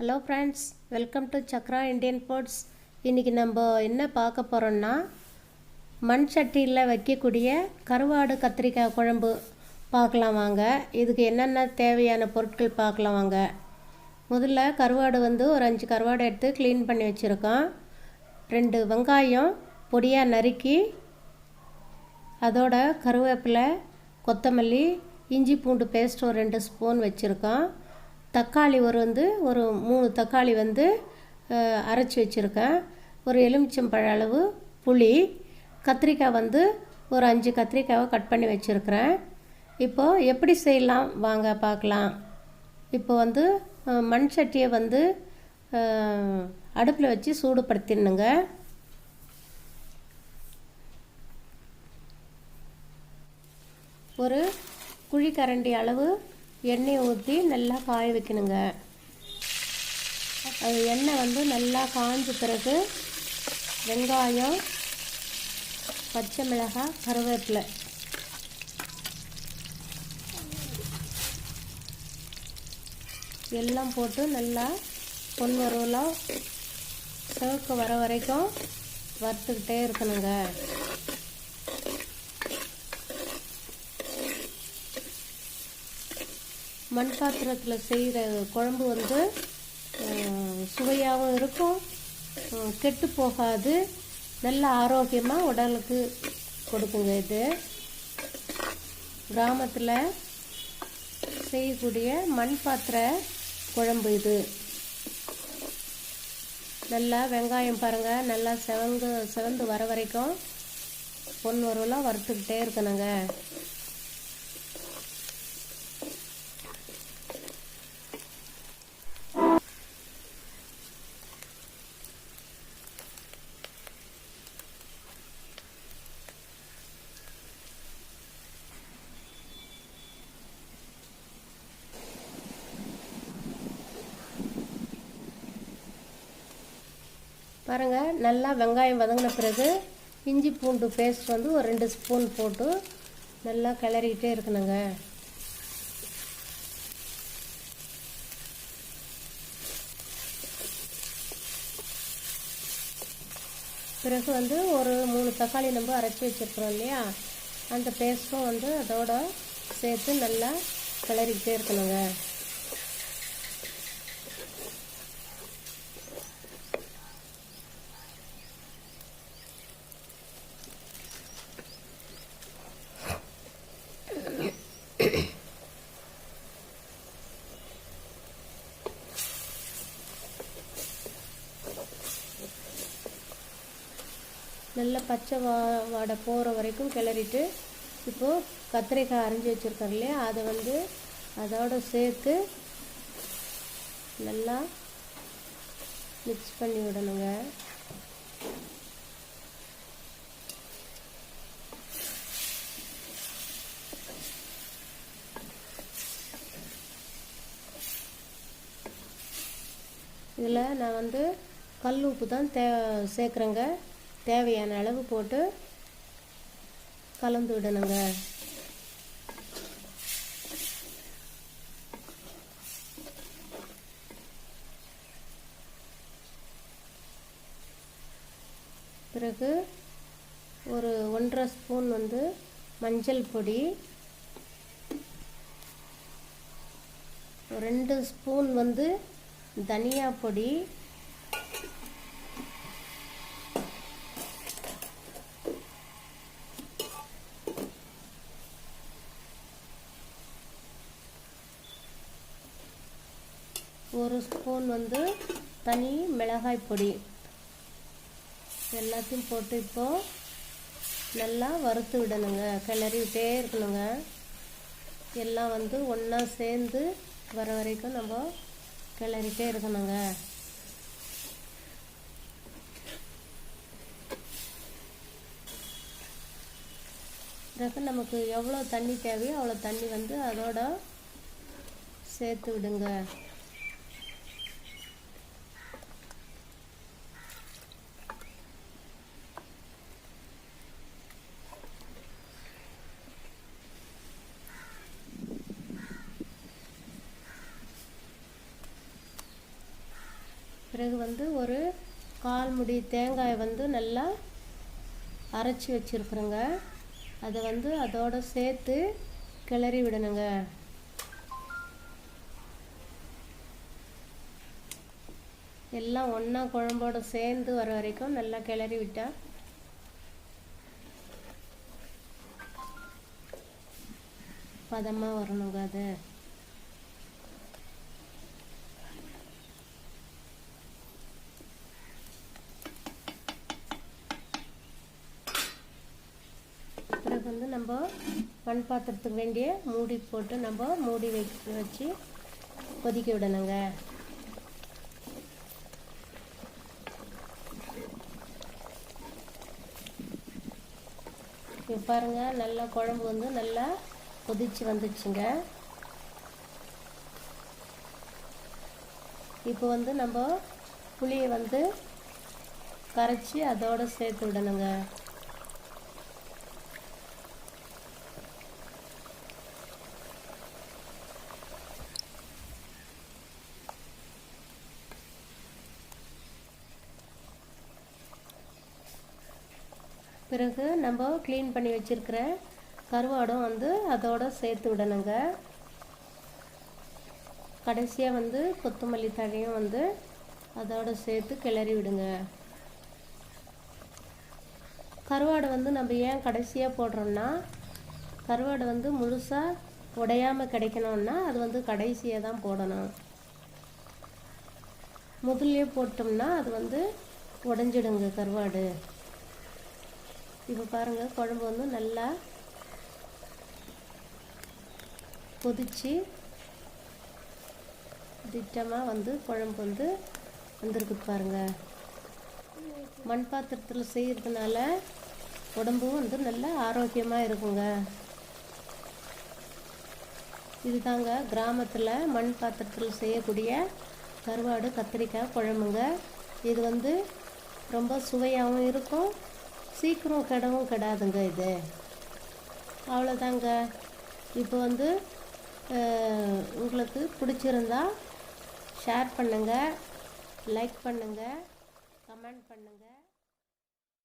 Hello friends welcome to Chakra Indian foods இன்றைக்கி நம்ம என்ன பார்க்க போகிறோன்னா மண் சட்டியில் வைக்கக்கூடிய கருவாடு கத்திரிக்காய் குழம்பு பார்க்கலாம் வாங்க. இதுக்கு என்னென்ன தேவையான பொருட்கள் பார்க்கலாம் வாங்க. முதல்ல கருவாடு வந்து ஒரு அஞ்சு கருவாடு எடுத்து க்ளீன் பண்ணி வச்சுருக்கோம். ரெண்டு வெங்காயம் பொடியாக நறுக்கி அதோட கருவேப்பிலை கொத்தமல்லி இஞ்சி பூண்டு பேஸ்ட் ஒரு ரெண்டு ஸ்பூன் வச்சுருக்கோம். தக்காளி ஒரு வந்து ஒரு மூணு தக்காளி வந்து அரைச்சி வச்சுருக்கேன். ஒரு எலுமிச்சம்பழ அளவு புளி கத்திரிக்காய் வந்து ஒரு அஞ்சு கத்திரிக்காவை கட் பண்ணி வச்சுருக்கிறேன். இப்போது எப்படி செய்யலாம்? வாங்க பார்க்கலாம். இப்போ வந்து மண் சட்டியை வந்து அடுப்பில் வச்சு சூடுபடுத்திடணுங்க. ஒரு குழிக்கரண்டி அளவு எண்ணெய் ஊற்றி நல்லா காய வைக்கணுங்க. அது எண்ணெய் வந்து நல்லா காஞ்ச பிறகு வெங்காயம் பச்சை மிளகாய் கருவேப்பிலை. எல்லாம் போட்டு நல்லா பொன் வறுவலாக சிவக்கு வர வரைக்கும் வறுத்துக்கிட்டே இருக்கணுங்க. மண் பாத்திரத்தில் செய்கிற குழம்பு வந்து சுவையாகவும் இருக்கும் கெட்டு போகாது. நல்ல ஆரோக்கியமாக உடலுக்கு கொடுக்குங்க இது. கிராமத்தில் செய்யக்கூடிய மண் பாத்திர குழம்பு இது. நல்லா வெங்காயம் பாருங்கள் நல்லா செவந்து செவந்து வர வரைக்கும் பொன் வரலாம் வறுத்துக்கிட்டே இருக்கணுங்க. பாருங்கள் நல்லா வெங்காயம் வதங்கின பிறகு இஞ்சி பூண்டு பேஸ்ட் வந்து ஒரு ரெண்டு ஸ்பூன் போட்டு நல்லா கிளறிக்கிட்டே இருக்கணுங்க. பிறகு வந்து ஒரு மூணு தக்காளி நம்ம அரைச்சி வச்சுருக்குறோம் இல்லையா? அந்த பேஸ்ட்டும் வந்து அதோட சேர்த்து நல்லா கிளறிக்கிட்டே இருக்கணுங்க. நல்லா பச்சை வா வாடை போகிற வரைக்கும் கிளறிட்டு இப்போது கத்திரிக்காய் அரைஞ்சி வச்சுருக்கோம் இல்லையா? அதை வந்து அதோட சேர்த்து நல்லா மிக்ஸ் பண்ணி விடணுங்க. இதில் நான் வந்து கல் உப்பு தான் தே சேர்க்குறேங்க. தேவையான அளவு போட்டு கலந்து விடணுங்க. பிறகு ஒரு ஒன்றரை ஸ்பூன் வந்து மஞ்சள் பொடி ரெண்டு ஸ்பூன் வந்து தனியா பொடி ஒரு ஸ்பூன் வந்து தனி மிளகாய் பொடி. எல்லாத்தையும் போட்டு இப்போது நல்லா வறுத்து விடணுங்க. கிளறிக்கிட்டே இருக்கணுங்க. எல்லாம் வந்து ஒன்றா சேர்ந்து வர வரைக்கும் நம்ம கிளறிட்டே இருக்கணுங்க. பிறகு நமக்கு எவ்வளோ தண்ணி தேவையோ அவ்வளோ தண்ணி வந்து அதோட சேர்த்து விடுங்க. பிறகு வந்து ஒரு கால் முடி தேங்காயை வந்து நல்லா அரைச்சி வச்சுருக்குறோங்க. அதை வந்து அதோடு சேர்த்து கிளறி விடணுங்க. எல்லாம் ஒன்றா குழம்போடு சேர்ந்து வர வரைக்கும் நல்லா கிளறி விட்டால் பதமாக வரணுங்க அது பிறகு வந்து நம்ம மண் பாத்திரத்துக்கு வேண்டிய மூடி போட்டு நம்ம மூடி வை வச்சு கொதிக்க விடணுங்க. இப்போ பாருங்கள் நல்லா குழம்பு வந்து நல்லா கொதிச்சு வந்துச்சுங்க. இப்போ வந்து நம்ம புளியை வந்து கரைச்சி அதோடு சேர்த்து விடணுங்க. பிறகு நம்ம க்ளீன் பண்ணி வச்சுருக்கிற கருவாடும் வந்து அதோடு சேர்த்து விடணுங்க. கடைசியாக வந்து கொத்தமல்லி தழையும் வந்து அதோடு சேர்த்து கிளறி விடுங்க. கருவாடை வந்து நம்ம ஏன் கடைசியாக போடுறோம்னா கருவாடை வந்து முழுசாக உடையாமல் கிடைக்கணும்னா அது வந்து கடைசியாக தான் போடணும். முதல்லையே போட்டோம்னா அது வந்து உடஞ்சிடுங்க கருவாடு. இப்போ பாருங்கள் குழம்பு வந்து நல்லா கொதிச்சு திட்டமாக வந்து குழம்பு வந்து வந்திருக்கு பாருங்கள் மண் பாத்திரத்தில் செய்கிறதுனால உடம்பும் வந்து நல்லா ஆரோக்கியமாக இருக்குங்க. இதுதாங்க கிராமத்தில் மண் பாத்திரத்தில் செய்யக்கூடிய கருவாடு கத்திரிக்காய் குழம்புங்க. இது வந்து ரொம்ப சுவையாகவும் இருக்கும். சீக்கிரம் கெடவும் கெடாதுங்க இது. அவ்வளோதாங்க. இப்போ வந்து உங்களுக்கு பிடிச்சிருந்தா ஷேர் பண்ணுங்கள் லைக் பண்ணுங்கள் கமெண்ட் பண்ணுங்கள்